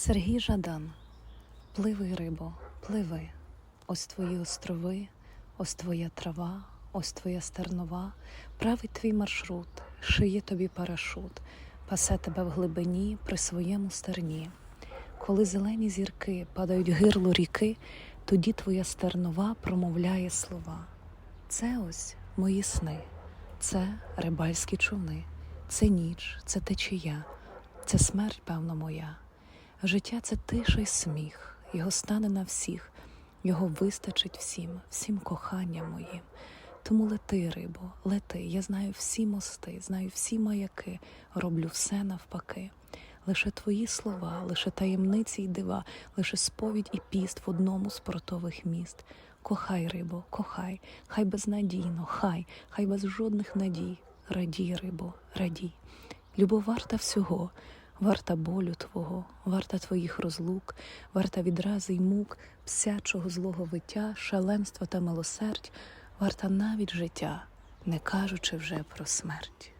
Сергій Жадан, пливи, рибо, пливи. Ось твої острови, ось твоя трава, ось твоя стернова, правий твій маршрут, шиє тобі парашут, пасе тебе в глибині при своєму стерні. Коли зелені зірки падають гирло ріки, тоді твоя стернова промовляє слова. Це ось мої сни, це рибальські човни, це ніч, це течія, це смерть, певно, моя. Життя це тиша й сміх, його стане на всіх, його вистачить всім, всім коханням моїм. Тому лети, рибо, лети. Я знаю всі мости, знаю всі маяки, роблю все навпаки. Лише твої слова, лише таємниці й дива, лише сповідь і піст в одному з портових міст. Кохай, рибо, кохай, хай безнадійно, хай, хай без жодних надій. Радій, рибо, радій. Любов варта всього, варта болю твого, варта твоїх розлук, варта відрази й мук, псячого злого виття, шаленства та милосердь, варта навіть життя, не кажучи вже про смерть.